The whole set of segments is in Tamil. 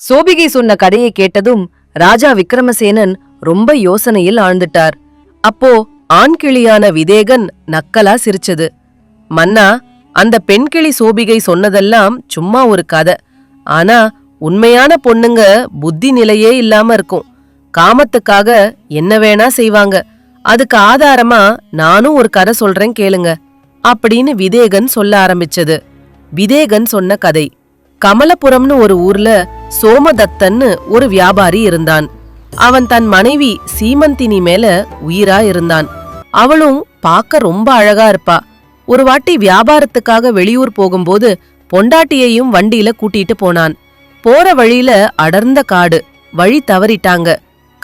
சோபிகை சொன்ன கதையை கேட்டதும் ராஜா விக்ரமசேனன் ரொம்ப யோசனையில் ஆழ்ந்துட்டார். அப்போ ஆண் கிளியான விதேகன் நக்கலா சிரிச்சது. மன்னா அந்த பெண் கிளி சோபிகை சொன்னதெல்லாம் சும்மா ஒரு கதை. ஆனா உண்மையான பொண்ணுங்க புத்தி நிலையே இல்லாம இருக்கும். காமத்துக்காக என்ன வேணா செய்வாங்க. அதுக்கு ஆதாரமா நானும் ஒரு கதை சொல்றேன் கேளுங்க அப்படின்னு விதேகன் சொல்ல ஆரம்பிச்சது. விதேகன் சொன்ன கதை. கமலபுரம்னு ஒரு ஊர்ல சோமதத்தன்னு ஒரு வியாபாரி இருந்தான். அவன் தன் மனைவி சீமந்தினி மேல உயிரா இருந்தான். அவளும் பார்க்க ரொம்ப அழகா இருப்பா. ஒரு வாட்டி வியாபாரத்துக்காக வெளியூர் போகும்போது பொண்டாட்டியையும் வண்டியில கூட்டிட்டு போனான். போற வழியில அடர்ந்த காடு வழி தவறிட்டாங்க.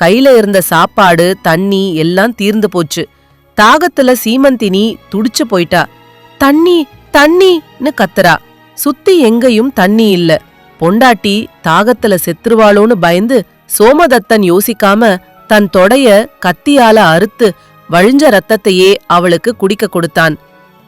கையில இருந்த சாப்பாடு தண்ணி எல்லாம் தீர்ந்து போச்சு. தாகத்துல சீமந்தினி துடிச்சு போயிட்டா. தண்ணி தண்ணின்னு கத்துறா. சுத்தி எங்கேயும் தண்ணி இல்ல. பொண்டாட்டி தாகத்துல செத்துருவாளோன்னு பயந்து சோமதத்தன் யோசிக்காம தன் தொடைய கத்தியால அறுத்து வழிஞ்ச ரத்தத்தையே அவளுக்கு குடிக்க கொடுத்தான்.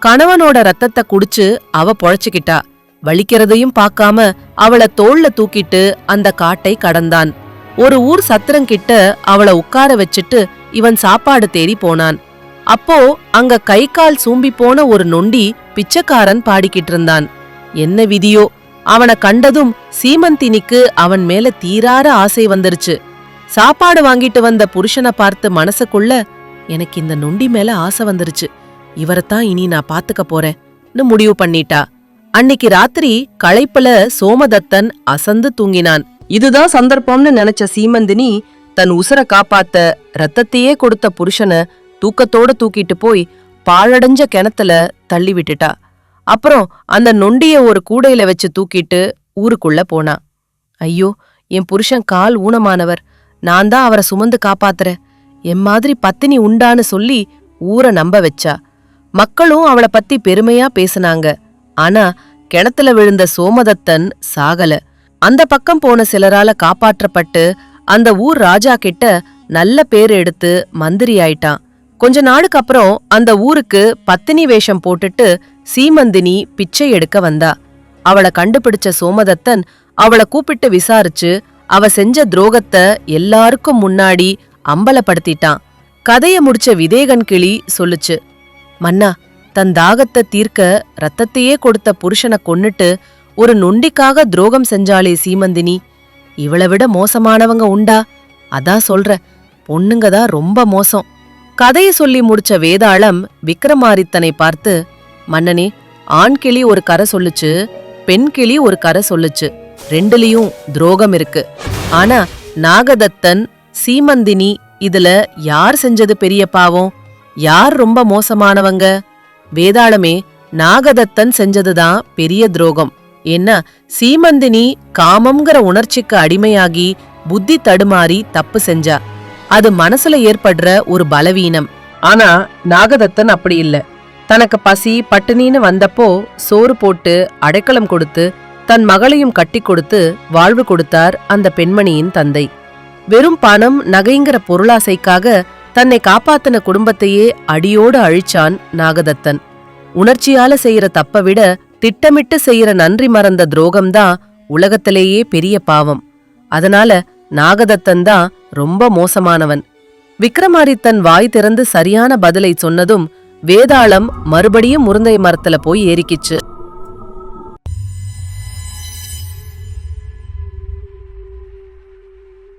கணவனோட ரத்தத்தை குடிச்சு அவ பொழைச்சுக்கிட்டா. வலிக்கிறதையும் பார்க்காம அவள தோள்ல தூக்கிட்டு அந்த காட்டை கடந்தான். ஒரு ஊர் சத்திரங்கிட்ட அவளை உட்கார வச்சுட்டு இவன் சாப்பாடு தேடி போனான். அப்போ அங்க கை கால் சூம்பி போன ஒரு நொண்டி பிச்சைக்காரன் பாடிக்கிட்டு இருந்தான். என்ன விதியோ? அவனை கண்டதும் சீமந்தினிக்கு அவன் மேல தீரார ஆசை வந்துருச்சு. சாப்பாடு வாங்கிட்டு வந்த புருஷனை பார்த்து மனசுக்குள்ள எனக்கு இந்த நொண்டி மேல ஆசை வந்துருச்சு. இவரைத்தான் இனி நான் பாத்துக்க போறேன்னு முடிவு பண்ணிட்டா. அன்னிக்கு ராத்திரி களைப்புல சோமதத்தன் அசந்து தூங்கினான். இதுதான் சந்தர்ப்பம்னு நினைச்ச சீமந்தினி தன் உசர காப்பாத்த ரத்தத்தையே கொடுத்த புருஷனை தூக்கத்தோட தூக்கிட்டு போய் பாழடைஞ்ச கிணத்துல தள்ளி விட்டுட்டா. அப்புறம் அந்த நொண்டிய ஒரு கூடையில வச்சு தூக்கிட்டு ஊருக்குள்ள போனா. ஐயோ என் புருஷன் கால் ஊனமானவர். நான் தான் அவரை சுமந்து காப்பாத்துறேன் என் மாதிரி பத்தினி உண்டான்னு சொல்லி ஊரை நம்ப வச்சா. மக்களும் அவளை பத்தி பெருமையா பேசுனாங்க. ஆனா கிணத்துல விழுந்த சோமதத்தன் சாகல. அந்த பக்கம் போன சிலரால காப்பாற்றப்பட்டு அந்த ஊர் ராஜா கிட்ட நல்ல பேர் எடுத்து மந்திரி ஆயிட்டான். கொஞ்ச நாளுக்கு அப்புறம் அந்த ஊருக்கு பத்தினி வேஷம் போட்டுட்டு சீமந்தினி பிச்சை எடுக்க வந்தா. அவளை கண்டுபிடிச்ச சோமதத்தன் அவளை கூப்பிட்டு விசாரிச்சு அவ செஞ்ச துரோகத்தை எல்லாருக்கும் முன்னாடி அம்பலப்படுத்திட்டான். கதைய முடிச்ச விதேகன் கிளி சொல்லுச்சு மன்னா தன் தாகத்தை தீர்க்க ரத்தத்தையே கொடுத்த புருஷனை கொன்னுட்டு ஒரு நொண்டிக்காக துரோகம் செஞ்சாளே சீமந்தினி. இவளை விட மோசமானவங்க உண்டா? அதான் சொல்ற பொண்ணுங்க தான் ரொம்ப மோசம். கதையை சொல்லி முடிச்ச வேதாளம் விக்ரமாதித்தனை பார்த்து மன்னனே ஆண் கிளி ஒரு கரை சொல்லுச்சு பெண் கிளி ஒரு கரை சொல்லுச்சு. ரெண்டுலயும் துரோகம் இருக்கு. ஆனா நாகதத்தன் சீமந்தினி இதுல யார் செஞ்சது பெரிய பாவம்? யார் ரொம்ப மோசமானவங்க? வேதாளமே நாகதத்தன் செஞ்சதுதான் பெரிய துரோகம். ஏன்னா சீமந்தினி காமம்ங்கிற உணர்ச்சிக்கு அடிமையாகி புத்தி தடுமாறி தப்பு செஞ்சா. அது மனசுல ஏற்படுற ஒரு பலவீனம். ஆனா நாகதத்தன் அப்படி இல்ல. தனக்கு பசி பட்டினின்னு வந்தப்போ சோறு போட்டு அடைக்கலம் கொடுத்து தன் மகளையும் கட்டி கொடுத்து வாழ்வு கொடுத்தார் அந்த பெண்மணியின் தந்தை. வெறும் பணம் நகைங்கிற பொருளாசைக்காக தன்னை காப்பாத்தின குடும்பத்தையே அடியோடு அழிச்சான் நாகதத்தன். உணர்ச்சியால செய்யற தப்ப விட திட்டமிட்டு செய்யற நன்றி மறந்த துரோகம்தான் உலகத்திலேயே பெரிய பாவம். அதனால நாகதத்தன் தான் ரொம்ப மோசமானவன். விக்ரமாதித்தன் வாய் திறந்து சரியான பதிலை சொன்னதும் வேதாளம் மறுபடியும் முருந்தை மரத்துல போய் ஏறிக்கிச்சு.